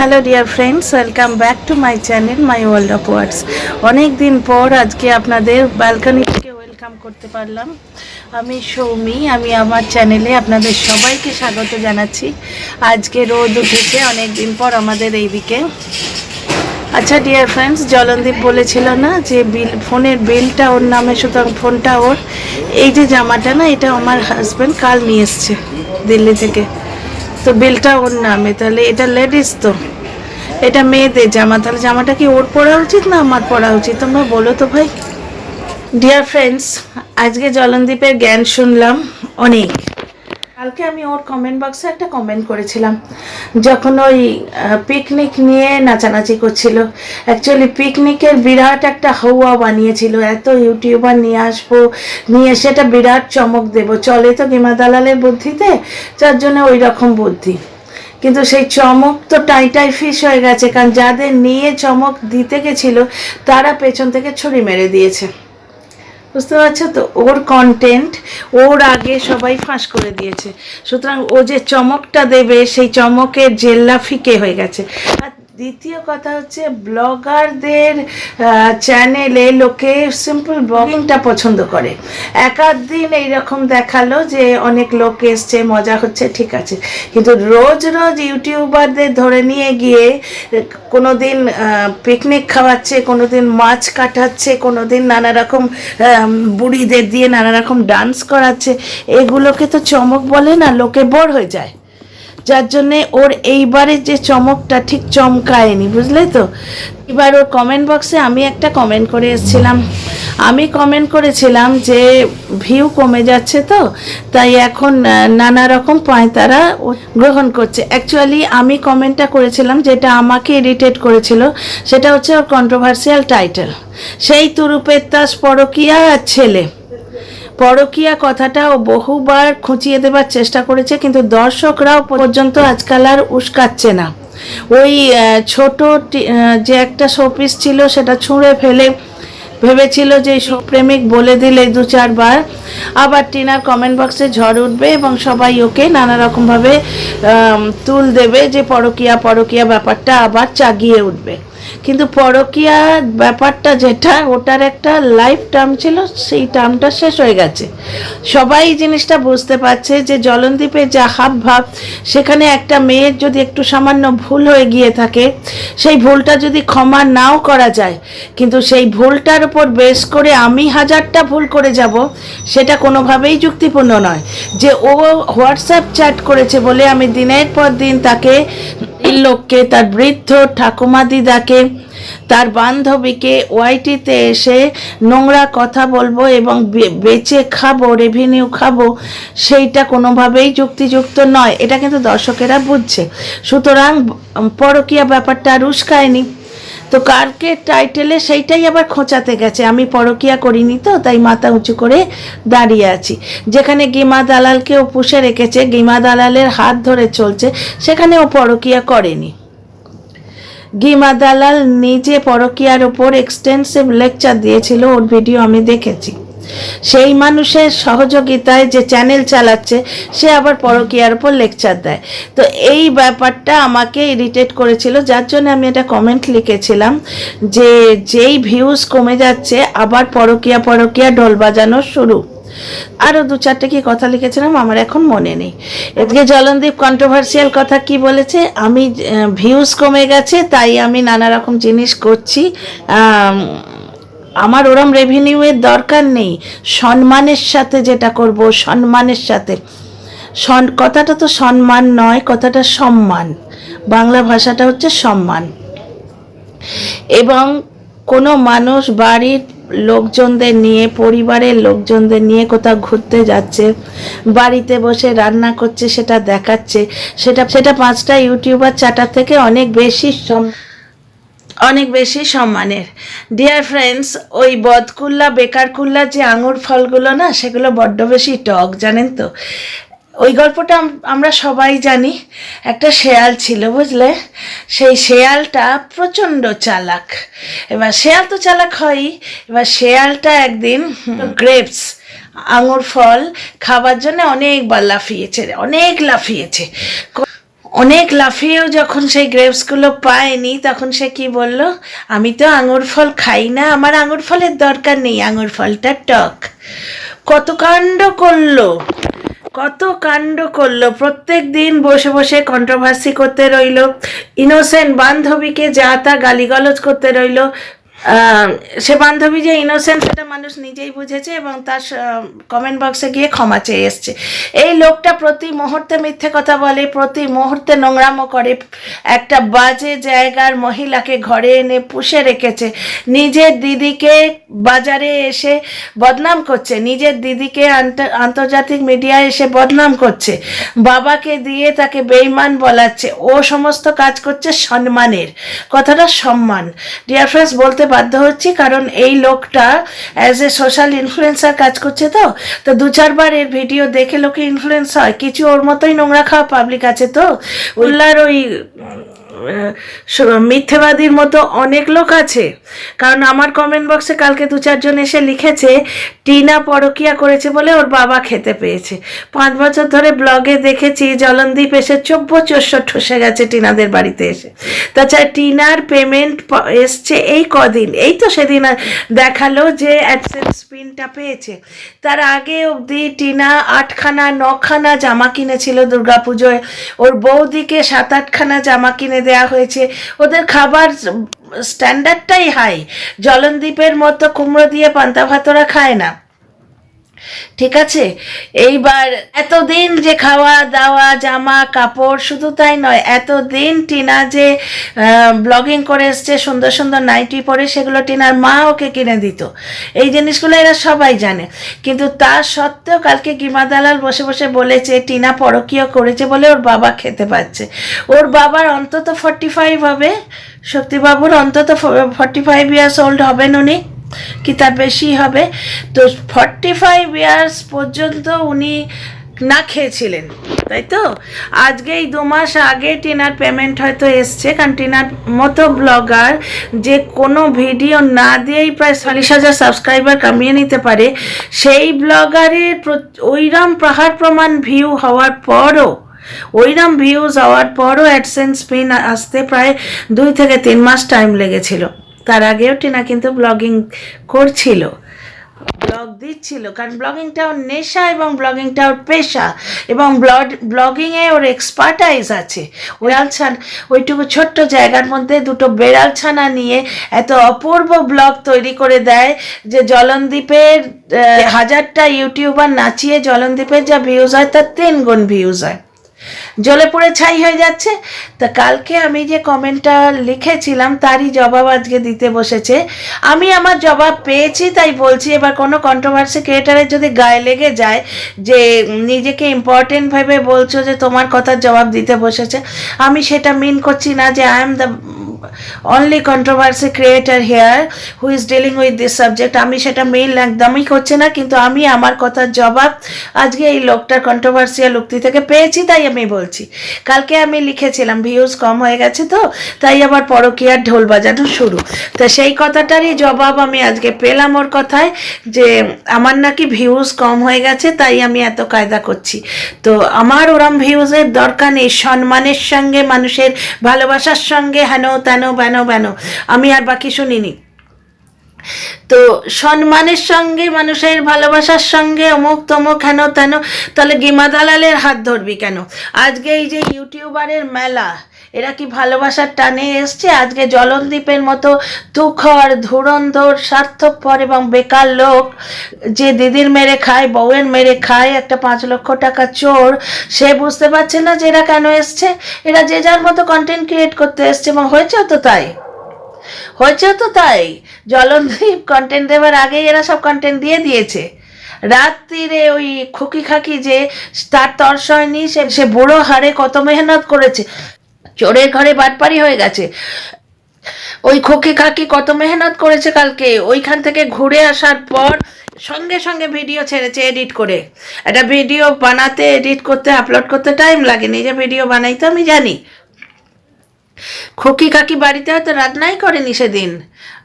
Hello dear friends welcome back to my channel my world of words অনেক দিন পর আজকে আপনাদের ব্যালকনি থেকে ওয়েলকাম করতে পারলাম। আমি সৌমি, আমি আমার চ্যানেলে আপনাদের সবাইকে স্বাগত জানাচ্ছি। আজকে রোদ উঠেছে, অনেক দিন পর আমাদের এই দিকে। আচ্ছা ডিয়ার ফ্রেন্ডস জলনদীপ বলেছিল না যে বিল ফোনের বিলটা ওর নামে, সুতরাং ফোনটা ওর। এই যে জামাটা না, এটা আমার হাজব্যান্ড কাল নিয়ে এসছে, দিল্লি থেকে। তো বেলটা ওর নামে, তাহলে এটা লেডিস তো। এটা মেয়েদের জামা, তাহলে জামাটা কি ওর পরা উচিত না আমার পরা উচিত? তোমরা বলো তো ভাই। ডিয়ার ফ্রেন্ডস আজকে জলনদীপের জ্ঞান শুনলাম অনেক। কালকে আমি ওর কমেন্ট বক্সে একটা কমেন্ট করেছিলাম, যখন ওই পিকনিক নিয়ে নাচানাচি করছিল। অ্যাকচুয়ালি পিকনিকের বিরাট একটা হাওয়া বানিয়েছিল, এত ইউটিউবার নিয়ে আসব, নিয়ে সেটা বিরাট চমক দেব। চলে তো গিমা দালালের বুদ্ধিতে, যার জন্য ওই রকম বুদ্ধি। কিন্তু সেই চমক তো টাইটাই ফিস হয়ে গেছে, কারণ যাদের নিয়ে চমক দিতে গেছিল, তারা পেছন থেকে ছুরি মেরে দিয়েছে। বুঝতে পারছ তো? ওর কন্টেন্ট ওর আগে সবাই ফাঁস করে দিয়েছে। সুতরাং ও যে চমকটা দেবে, সেই চমকের জেল্লাফিকে হয়ে গেছে। আর দ্বিতীয় কথা হচ্ছে ব্লগারদের চ্যানেলে লোকে সিম্পল ব্লগিংটা পছন্দ করে। এক আধ দিন এইরকম দেখাল যে অনেক লোক এসছে, মজা হচ্ছে, ঠিক আছে। কিন্তু রোজ রোজ ইউটিউবারদের ধরে নিয়ে গিয়ে কোনো দিন পিকনিক খাওয়াচ্ছে কোনো দিন মাছ কাটাচ্ছে কোনো দিন নানা রকম বুড়িদের দিয়ে নানা রকম ডান্স করাচ্ছে, এগুলোকে তো চমক বলে না, লোকে বোর হয়ে যায়। যার জন্যে ওর এইবারের যে চমকটা ঠিক চমকায়নি, বুঝলে তো? এবার ওর কমেন্ট বক্সে আমি একটা কমেন্ট করে এসেছিলাম। আমি কমেন্ট করেছিলাম যে ভিউ কমে যাচ্ছে তো, তাই এখন নানা রকম পায়তারা গ্রহণ করছে। অ্যাকচুয়ালি আমি কমেন্টটা করেছিলাম যেটা আমাকে ইরিটেট করেছিল, সেটা হচ্ছে ওর কন্ট্রোভার্সিয়াল টাইটেল সেই তুরুপের তাস পরকিয়া আর ছেলে। পরকীয়া কথাটা ও বহুবার খুঁচিয়ে দেবার চেষ্টা করেছে, কিন্তু দর্শকরাও পর্যন্ত আজকাল আর উস্কাচ্ছে না। ওই ছোট যে একটা শোপিস ছিল, সেটা ছুঁড়ে ফেলে ভেবেছিল যে প্রেমিক বলে দিলে দু চারবার। আবার টিনার কমেন্ট বক্সে ঝড় উঠবে এবং সবাই ওকে নানা রকমভাবে তুল দেবে যে পরকীয়া পরকীয়া ব্যাপারটা আবার চাগিয়ে উঠবে। কিন্তু পরকীয়া ব্যাপারটা যেটা, ওটার একটা লাইফ টার্ম ছিল, সেই টার্মটা শেষ হয়ে গেছে। সবাই জিনিসটা বুঝতে পারছে যে জলনদ্বীপে যা হাব ভাব, সেখানে একটা মেয়ের যদি একটু সামান্য ভুল হয়ে গিয়ে থাকে, সেই ভুলটা যদি ক্ষমা নাও করা যায়, কিন্তু সেই ভুলটার উপর বেশ করে আমি হাজারটা ভুল করে যাব, সেটা কোনোভাবেই যুক্তিপূর্ণ নয়। যে ও হোয়াটসঅ্যাপ চ্যাট করেছে বলে আমি দিনের পর দিন তাকে এই লোককে, তার বৃদ্ধ ঠাকুমা দিদাকে, তার বান্ধবীকে ওয়াইটিতে এসে নোংরা কথা বলব এবং বেচে খাব রেভিনিউ খাব, সেইটা কোনোভাবেই যুক্তিযুক্ত নয়। এটা কিন্তু দর্শকেরা বুঝছে। সুতরাং পরকীয়া ব্যাপারটা আর উস্কায়নি। তো কালকে টাইটেলে সেইটাই আবার খোঁচাতে গেছে। আমি পরকিয়া করিনি তো, তাই মাথা উঁচু করে দাঁড়িয়ে আছি। যেখানে গিমা দালালকে ও পুষে রেখেছে, গিমা দালালের হাত ধরে চলছে, সেখানে ও পরকিয়া করেনি। গিমা দালাল নিজে পরকিয়ার ওপর এক্সটেন্সিভ লেকচার দিয়েছিল, ওর ভিডিও আমি দেখেছি। সেই মানুষের সহযোগিতায় যে চ্যানেল চালাচ্ছে, সে আবার পরকিয়ার ওপর লেকচার দেয়। তো এই ব্যাপারটা আমাকে ইরিটেট করেছিল, যার জন্য আমি এটা কমেন্ট লিখেছিলাম যে, যেই ভিউজ কমে যাচ্ছে, আবার পরকিয়া পরকিয়া ঢোল বাজানো শুরু। আরও দু চারটে কি কথা লিখেছিলাম, আমার এখন মনে নেই। এদিকে জলনদীপ কন্ট্রোভার্সিয়াল কথা কি বলেছে, আমি ভিউজ কমে গেছে, তাই আমি নানা রকম জিনিস করছি আমার ওরম রেভিনিউয়ের দরকার নেই। সম্মানের সাথে যেটা করব, সম্মানের সাথে। কথাটা তো সম্মান নয়, কথাটা সম্মান। বাংলা ভাষাটা হচ্ছে সম্মান। এবং কোনো মানুষ বাড়ির লোকজনদের নিয়ে, পরিবারের লোকজনদের নিয়ে কোথাও ঘুরতে যাচ্ছে, বাড়িতে বসে রান্না করছে, সেটা দেখাচ্ছে, সেটা সেটা পাঁচটা ইউটিউবার চাটার থেকে অনেক বেশি সম- অনেক বেশি সম্মানের। ডিয়ার ফ্রেন্ডস ওই বদকুল্লা বেকারকুল্লা যে আঙুর ফলগুলো না, সেগুলো বড্ড বেশি টক, জানেন তো? ওই গল্পটা আমরা সবাই জানি, একটা শেয়াল ছিল, বুঝলে? সেই শেয়ালটা প্রচণ্ড চালাক। এবার শেয়াল তো চালাক হয়ই, এবার শেয়ালটা একদিন গ্রেপস আঙুর ফল খাবার জন্য অনেকবার লাফিয়েছে অনেক লাফিয়েছে। অনেক লাফিয়েও যখন সেই গ্রেপসগুলো পায়নি, তখন সে কি বলল, আমি তো আঙুর ফল খাই না, আমার আঙুর ফলের দরকার নেই, আঙুর ফলটা টক। কত কাণ্ড করল, কত কাণ্ড করল। প্রত্যেক দিন বসে বসে কন্ট্রোভার্সি করতে রইল ইনোসেন্ট বান্ধবীকে যা তা গালিগালজ করতে রইল। সে বান্ধবী যে ইনোসেন্ট সেটা মানুষ নিজেই বুঝেছে এবং তার কমেন্ট বক্সে গিয়ে ক্ষমা চেয়ে এসছে। এই লোকটা প্রতি মুহূর্তে মিথ্যে কথা বলে, প্রতি মুহূর্তে নোংরামো করে। একটা বাজে জায়গার মহিলাকে ঘরে এনে পুষে রেখেছে। নিজের দিদিকে বাজারে এসে বদনাম করছে। নিজের দিদিকে আন্ত- আন্তর্জাতিক মিডিয়ায় এসে বদনাম করছে। বাবাকে দিয়ে তাকে বেইমান বলাচ্ছে। ও সমস্ত কাজ করছে সম্মানের। কথাটা সম্মান। ডিয়ার ফ্রেন্ডস বলতে বাধ্য হচ্ছি কারণ এই লোকটা অ্যাজ এ সোশ্যাল ইনফ্লুয়েন্সার কাজ করছে তো। তো দু চারবার এর ভিডিও দেখে লোকে ইনফ্লুয়েন্স হয়। কিছু ওর মতোই নোংরা খাওয়া পাবলিক আছে তো। উল্লার ওই মিথ্যেবাদীর মতো অনেক লোক আছে। কারণ আমার কমেন্ট বক্সে কালকে দু চারজন এসে লিখেছে, টিনা পরকিয়া করেছে বলে ওর বাবা খেতে পেয়েছে। পাঁচ বছর ধরে ব্লগে দেখেছি, জলনদীপ এসে চব্য চস্য ঠসে গেছে টিনাদের বাড়িতে এসে। তাছাড়া টিনার পেমেন্ট এসছে এই কদিন। এই তো সেদিন দেখাল যে অ্যাডসেন্স পিনটা পেয়েছে। তার আগে অবধি টিনা আটখানা, নখানা জামা কিনেছিল দুর্গাপুজোয়। ওর বৌদিকে সাত আটখানা জামা কিনে দেওয়া হয়েছে। ওদের খাবার স্ট্যান্ডার্ডটাই হাই জলনদ্বীপের মতো কুমড়ো দিয়ে পান্তা ভাতরা খায় না। ঠিক আছে? এইবার এতদিন যে খাওয়া দাওয়া, জামা, কাপড়, শুধু তাই নয়, এতদিন টিনা যে ব্লগিং করে এসছে, সুন্দর সুন্দর নাইটি পরে, সেগুলো টিনার মা ওকে কিনে দিত। এই জিনিসগুলো এরা সবাই জানে। কিন্তু তা সত্ত্বেও কালকে গিমা দালাল বসে বসে বলেছে, টিনা পরকীয় করেছে বলে ওর বাবা খেতে পাচ্ছে। ওর বাবার অন্তত ফর্টি ফাইভ হবে শক্তিবাবুর অন্তত ফর্টি ফাইভ ইয়ার্স ওল্ড হবেন উনি। কি তার বেশি হবে। তো ফর্টি ফাইভ ইয়ার্স পর্যন্ত উনি না খেয়েছিলেন, তাই তো? আজকে এই দু মাস আগে টিনার পেমেন্ট হয়তো এসছে, কারণ টিনার মতো ব্লগার যে কোনো ভিডিও না দিয়েই প্রায় চল্লিশ হাজার সাবস্ক্রাইবার কামিয়ে নিতে পারে, সেই ব্লগারের ওইরাম পাহাড় প্রমাণ ভিউ হওয়ার পরও, ওইরাম ভিউজ হওয়ার পরও অ্যাডসেন্স পিন আসতে প্রায় দুই থেকে তিন মাস টাইম লেগেছিল। তার আগেও টিনা কিন্তু ব্লগিং করছিল। ব্লগ দিচ্ছিল, কারণ ব্লগিংটা ওর নেশা এবং ব্লগিংটা ওর পেশা এবং ব্লগ ব্লগিংয়ে ওর এক্সপার্টাইজ আছে। বেড়াল ছান ওইটুকু ছোট্ট জায়গার মধ্যে দুটো বেড়াল ছানা নিয়ে এত অপূর্ব ব্লগ তৈরি করে দেয় যে জলনদ্বীপের হাজারটা ইউটিউবার নাচিয়ে জলনদ্বীপের যা ভিউজ হয়, তার তিন গুণ ভিউজ হয়। জলে পড়ে ছাই হয়ে যাচ্ছে। তা কালকে আমি যে কমেন্টটা লিখেছিলাম, তারই জবাব আজকে দিতে বসেছে। আমি আমার জবাব পেয়েছি, তাই বলছি, এবার কোনো কন্ট্রোভার্সি ক্রিয়েটারের যদি গায়ে লেগে যায় যে নিজেকে ইম্পর্টেন্ট ভেবে বলছো যে তোমার কথার জবাব দিতে বসেছে, আমি সেটা মিন করছি না যে I am the only controversy creator here who is dealing with this subject আমি সেটা মেইল একদমই করছি না, কিন্তু আমি আমার কথার জবাব আজকে এই লোকটার কন্ট্রোভার্সিয়াল উক্তি থেকে পেয়েছি, তাই আমি বলছি। কালকে আমি লিখেছিলাম ভিউজ কম হয়ে গেছে তো, তাই আবার পরকীয়ার ঢোল বাজানো শুরু। তা সেই কথাটারই জবাব আমি আজকে পেলাম ওর কথায়, যে আমার নাকি ভিউজ কম হয়ে গেছে, তাই আমি এত কায়দা করছি। তো আমার ওরম ভিউজের দরকার নেই, সম্মানের সঙ্গে, মানুষের ভালোবাসার সঙ্গে, হেন তেন বেন বেন আমি আর বাকি শুনিনি। তো সম্মানের সঙ্গে, মানুষের ভালোবাসার সঙ্গে, অমুক তমুক, হেন তেন, তাহলে গিমা দালালের হাত ধরবি কেন? আজকে এই যে ইউটিউবারের মেলা, এরা কি ভালোবাসার টানে এসছে? আজকে জলনদ্বীপের মতো তুখর ধুরন্ধর, স্বার্থপর এবং বেকার লোক, যে দিদির মেরে খায়, বউয়ের মেরে খায়, একটা পাঁচ লক্ষ টাকা চোর, সে বুঝতে পারছে না যে এরা কেন এসছে? এরা যে যার মতো কন্টেন্ট ক্রিয়েট করতে এসছে, এবং হয়েছে তো তাই। হয়েছেও তো তাই। জলনদ্বীপ কন্টেন্ট দেওয়ার আগেই এরা সব কন্টেন্ট দিয়ে দিয়েছে। রাত্রিরে ওই খুকি খাকি যে, তার তর্স হয়নি সে সে বুড়ো হারে কত মেহনত করেছে। চোরের ঘরে বাটপারি হয়ে গেছে। ওই খোকে খাকি কত মেহনত করেছে কালকে। ওইখান থেকে ঘুরে আসার পর সঙ্গে সঙ্গে ভিডিও ছেড়েছে এডিট করে। একটা ভিডিও বানাতে এডিট করতে আপলোড করতে টাইম লাগে নিজে ভিডিও বানাই তো আমি জানি। খুকি কাকি বাড়িতে হয়তো রান্নাই করেনি সেদিন।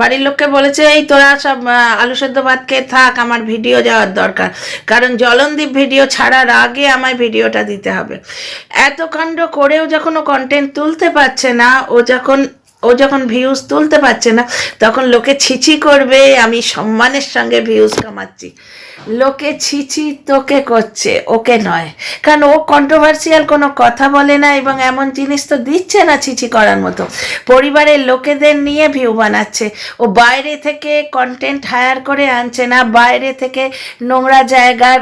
বাড়ির লোককে বলেছে, এই তোরা সব আলু সেদ্ধ ভাত খেয়ে থাক, আমার ভিডিও যাওয়ার দরকার। কারণ জলনদীপ ভিডিও ছাড়ার আগে আমায় ভিডিওটা দিতে হবে। এত কাণ্ড করেও যখন ও কন্টেন্ট তুলতে পারছে না, ও যখন ও যখন ভিউজ তুলতে পারছে না, তখন লোকে ছিছি করবে, আমি সম্মানের সঙ্গে ভিউজ কামাচ্ছি। লোকে ছিছি তোকে করছে, ওকে নয়। কারণ ও কন্ট্রোভার্সিয়াল কোনো কথা বলে না এবং এমন জিনিস তো দিচ্ছে না ছিছি করার মতো। পরিবারের লোকেদের নিয়ে ভিউ বানাচ্ছে। ও বাইরে থেকে কন্টেন্ট হায়ার করে আনছে না, বাইরে থেকে নোংরা জায়গার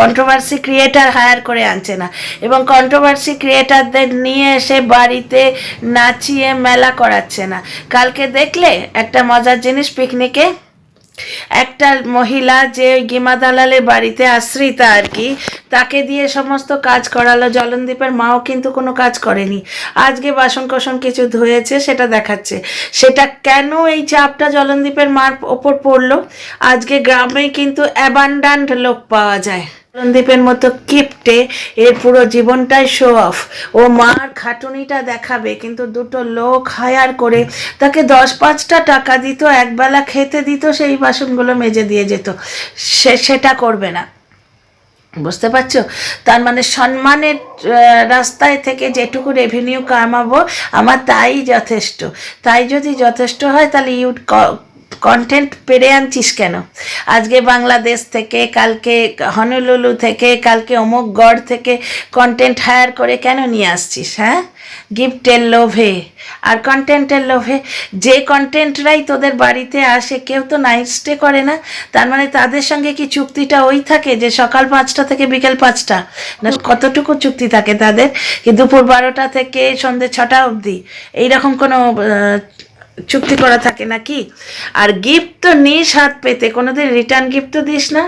কন্ট্রোভার্সি ক্রিয়েটার হায়ার করে আনছে না। এবং কন্ট্রোভার্সি ক্রিয়েটারদের নিয়ে এসে বাড়িতে নাচিয়ে মেলা করাচ্ছে না। কালকে দেখলে একটা মজার জিনিস পিকনিকে একটা মহিলা যে গিমা দালালের বাড়িতে আশ্রিতা আর কি, তাকে দিয়ে সমস্ত কাজ করালো। জলনদীপের মাও কিন্তু কোনো কাজ করেনি। আজকে বাসন কোসন কিছু ধুয়েছে, সেটা দেখাচ্ছে। সেটা কেন এই চাপটা জলনদীপের মার ওপর পড়ল? আজকে গ্রামে কিন্তু অ্যাবান্ডান্ট লোক পাওয়া যায়। রণদীপের মতো কিপটে এর পুরো জীবনটাই শো অফ ও মার খাটুনিটা দেখাবে, কিন্তু দুটো লোক হায়ার করে তাকে দশ পাঁচটা টাকা দিত একবেলা খেতে দিত, সেই বাসনগুলো মেজে দিয়ে যেত। সে, সেটা করবে না। বুঝতে পারছ? তার মানে সম্মানের রাস্তায় থেকে যেটুকু রেভিনিউ কামাবো, আমার তাই যথেষ্ট। তাই যদি যথেষ্ট হয়, তাহলে ইউ কন্টেন্ট পেরে আনছিস কেন? আজকে বাংলাদেশ থেকে, কালকে হনুলুলু থেকে, কালকে অমুক গড় থেকে কন্টেন্ট হায়ার করে কেন নিয়ে আসছিস হ্যাঁ? গিফটের লোভে। আর কন্টেন্টের লোভে যে কন্টেন্টরাই তোদের বাড়িতে আসে, কেউ তো নাইট স্টে করে না। তার মানে তাদের সঙ্গে কি চুক্তিটা ওই থাকে যে সকাল পাঁচটা থেকে বিকেল পাঁচটা? না, কতটুকু চুক্তি থাকে তাদের? কি দুপুর বারোটা থেকে সন্ধ্যে ছটা অবধি? এইরকম কোনো চুক্তি করা থাকে নাকি? আর গিফট তো নিস হাত পেতে, কোনোদিন রিটার্ন গিফট তো দিস না।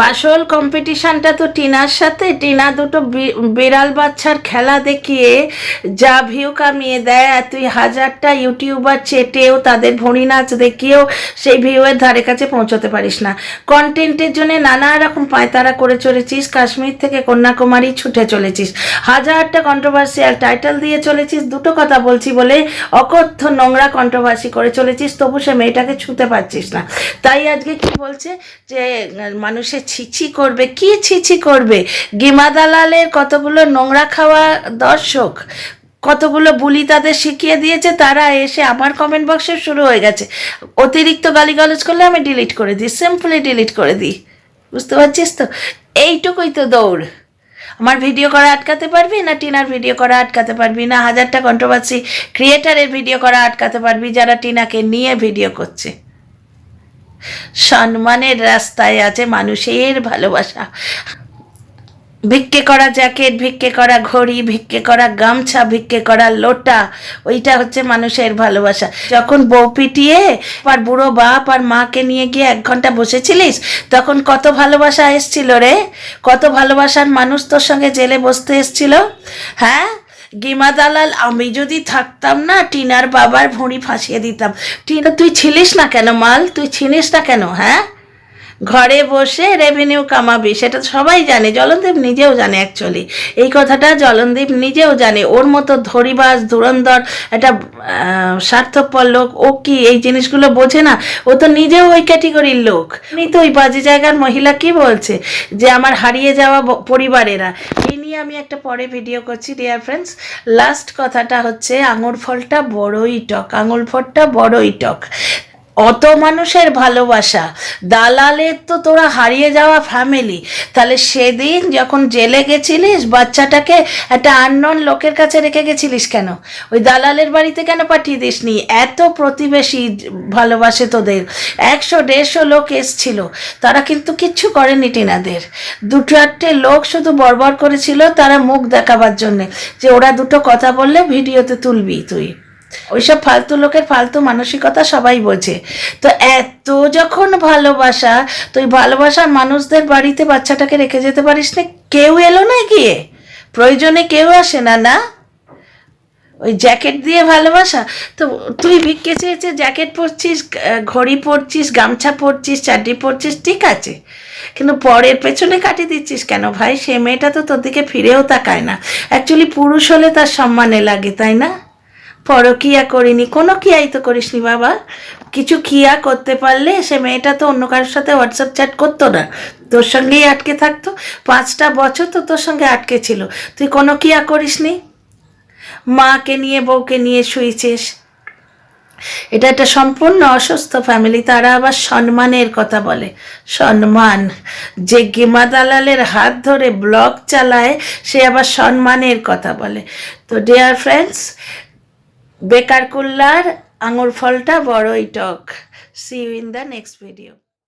বাসল কম্পিটিশনটা তো টিনার সাথে, টিনা দুটো বিড়াল বাচ্চার খেলা দেখিয়ে যা ভিউ কামিয়ে দেয়, আর তুই হাজারটা ইউটিউবার চেটেও তাদের ভণি নাচ দেখিয়েও সেই ভিউয়ের ধারে কাছে পৌঁছতে পারিস না। কন্টেন্টের জন্য নানা রকম পায়তারা করে চলেছিস, কাশ্মীর থেকে কন্যাকুমারী ছুটে চলেছিস। হাজারটা কন্ট্রোভার্সিয়াল টাইটেল দিয়ে চলেছিস, দুটো কথা বলছি বলে অকথ্য নোংরা কন্ট্রোভার্সি করে চলেছিস, তবু সে মেয়েটাকে ছুঁতে পারছিস না। তাই আজকে কি বলছে যে, মানুষে ছিছি করবে, কি ছিছি করবে? গিমা দালালের কতগুলো নোংরা খাওয়া দর্শক, কতগুলো বুলি তাদের শিখিয়ে দিয়েছে, তারা এসে আমার কমেন্ট বক্সে শুরু হয়ে গেছে। অতিরিক্ত গালিগালাজ করলে আমি ডিলিট করে দিই সিম্পলি ডিলিট করে দিই। বুঝতে পারছিস তো? এইটুকুই তো দৌড়। আমার ভিডিও করা আটকাতে পারবি না টিনার ভিডিও করা আটকাতে পারবি না? হাজারটা কন্ট্রোভার্সি ক্রিয়েটারের ভিডিও করা আটকাতে পারবি যারা টিনাকে নিয়ে ভিডিও করছে। সম্মানের রাস্তায় আছে মানুষের ভালোবাসা। ভিক্ষে করা জ্যাকেট, ভিক্ষে করা ঘড়ি, ভিক্ষে করা গামছা, ভিক্ষে করা লোটা, ওইটা হচ্ছে মানুষের ভালোবাসা। যখন বউ পিটিয়ে আর বুড়ো বাপ আর মাকে নিয়ে গিয়ে এক ঘণ্টা বসেছিলিস, তখন কত ভালোবাসা এসছিল রে? কত ভালোবাসার মানুষ তোর সঙ্গে জেলে বসতে এসছিল? হ্যাঁ? গিমা দালাল, আমি যদি থাকতাম না, টিনার বাবার ভুঁড়ি ফাঁসিয়ে দিতাম। টিনা, তুই ছিলিস না কেন মাল? তুই ছিলিস না কেন হ্যাঁ? ঘরে বসে রেভিনিউ কামাবি, সেটা সবাই জানে, জলনদীপ নিজেও জানে অ্যাকচুয়ালি এই কথাটা জলনদীপ নিজেও জানে। ওর মতো ধরিবাজ, ধুরন্ধর, একটা স্বার্থপর লোক, ও কি এই জিনিসগুলো বোঝে না? ও তো নিজেও ওই ক্যাটেগরির লোক। উনি তো ওই বাজে জায়গার মহিলা কি বলছে? যে আমার হারিয়ে যাওয়া পরিবারেরা। এই নিয়ে আমি একটা পরে ভিডিও করছি ডিয়ার ফ্রেন্ডস লাস্ট কথাটা হচ্ছে, আঙুর ফলটা বড়ই টক, আঙুর ফলটা বড়ই টক। অত মানুষের ভালোবাসা। দালালের তো তোরা হারিয়ে যাওয়া ফ্যামিলি তাহলে সেদিন যখন জেলে গেছিলিস, বাচ্চাটাকে একটা আননোন লোকের কাছে রেখে গেছিলিস কেন? ওই দালালের বাড়িতে কেন পাঠিয়ে দিসনি? এত প্রতিবেশী ভালোবাসে তোদের। একশো দেড়শো লোক এসছিল। তারা কিন্তু কিচ্ছু করেনি টিনাদের। দুটো চারটে লোক শুধু বরবর করেছিল, তারা মুখ দেখাবার জন্যে। যে ওরা দুটো কথা বললে ভিডিওতে তুলবি তুই। ওইসব ফালতু লোকের ফালতু মানসিকতা সবাই বোঝে। তো এত যখন ভালোবাসা, তো ওই ভালোবাসার মানুষদের বাড়িতে বাচ্চাটাকে রেখে যেতে পারিস না? কেউ এলো না গিয়ে? প্রয়োজনে কেউ আসে না না? ওই জ্যাকেট দিয়ে ভালোবাসা? তো তুই ভিক্ষে চেয়েছে জ্যাকেট পরছিস, ঘড়ি পরছিস, গামছা পরছিস, চাড্ডি পরছিস, ঠিক আছে। কিন্তু পরের পেছনে কাটিয়ে দিচ্ছিস কেন ভাই? সে মেয়েটা তো তোর দিকে ফিরেও তাকায় না। অ্যাকচুয়ালি পুরুষ হলে তার সম্মানে লাগে, তাই না? পরকিয়া করিনি, কোনো কিয়াই তো করিসনি বাবা। কিছু কিয়া করতে পারলে সে মেয়েটা তো অন্য কারোর সাথে হোয়াটসঅ্যাপ চ্যাট করতো না। তোর সঙ্গেই আটকে থাকতো। পাঁচটা বছর তো তোর সঙ্গে আটকে ছিল। তুই কোনো কিয়া করিসনি? মাকে নিয়ে, বউকে নিয়ে শুয়েছিস এটা একটা সম্পূর্ণ অসুস্থ ফ্যামিলি তারা আবার সম্মানের কথা বলে। সম্মান। যে গেমা দালালের হাত ধরে ব্লগ চালায়, সে আবার সম্মানের কথা বলে। তো ডিয়ার ফ্রেন্ডস বেকার কুল্লার আঙুর ফলটা বড়ই টক। See you in the next video